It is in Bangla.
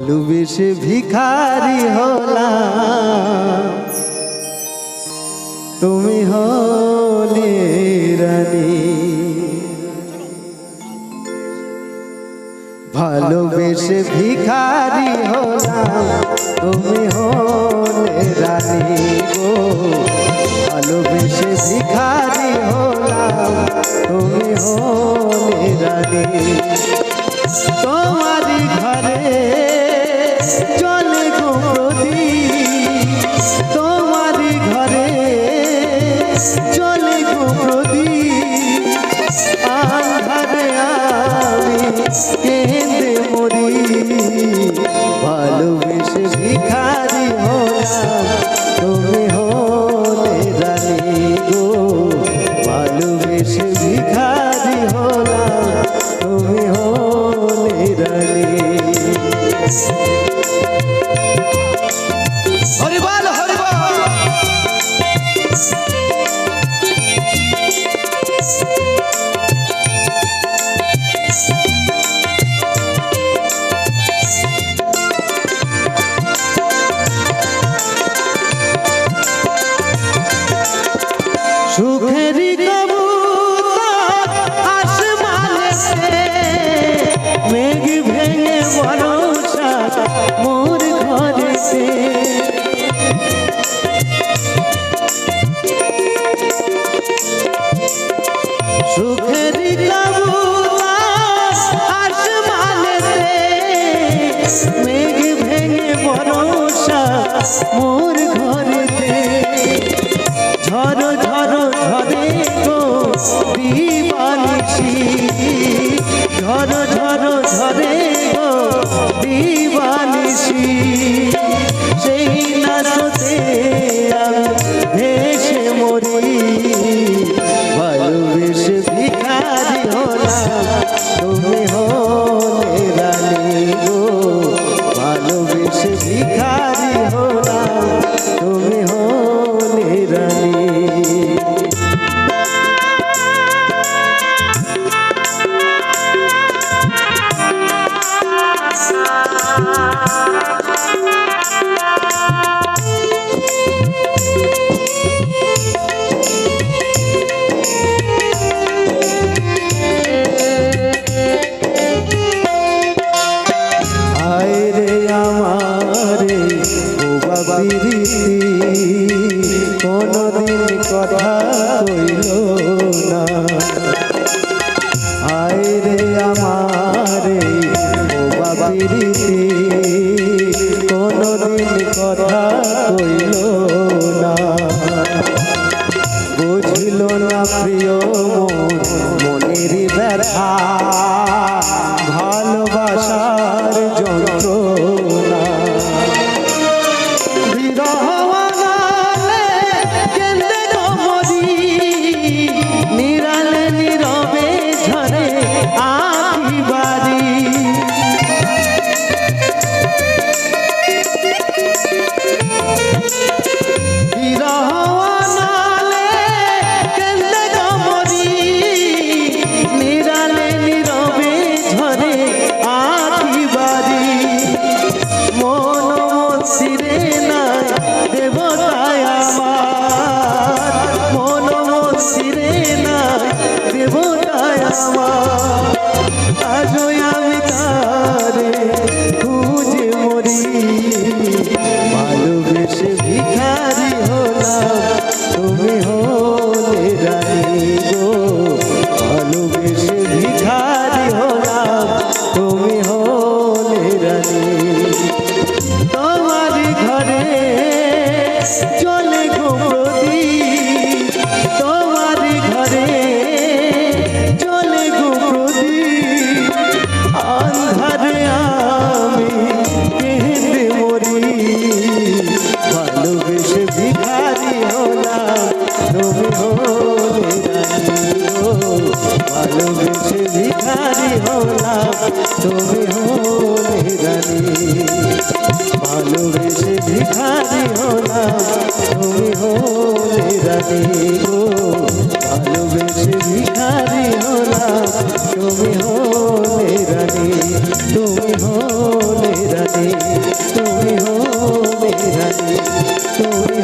ভালোবেসে ভিখারি হলাম তুমি হলে রানী। ভালোবেসে ভিখারি হলাম তুমি হলে রানী গো। ভালোবেসে ভিখারি হলাম তুমি হলে রানী। বরষা মোর ঘরেতে। ঝড় ঝড় ঝরে গো দিবানিছি ঝড় ঝড় ঝরে গো দিবানিছি সেই নাচতে আমি ভেসে মরি। ভালোবেসে ভিখারি হলাম তুমি হলে রানী গো। ভালোবেসে ভিখারি বাবিরি কোনদিন কথা কইল না। আয় রে আমারে, ও বাবিরি কোনদিন কথা কইল না। বুঝিল না প্রিয় দেবতায় আমার। আজও আমি তারে তুমি হলে ভালোবেসে ভিখারি হলাম তুমি হলে রানী ভালোবেসে ভিখারি হলাম তুমি হলে রানী গো ভালোবেসে ভিখারি হলাম তুমি হলে রানী তুমি হলে রানী তুমি হলে রানী তুমি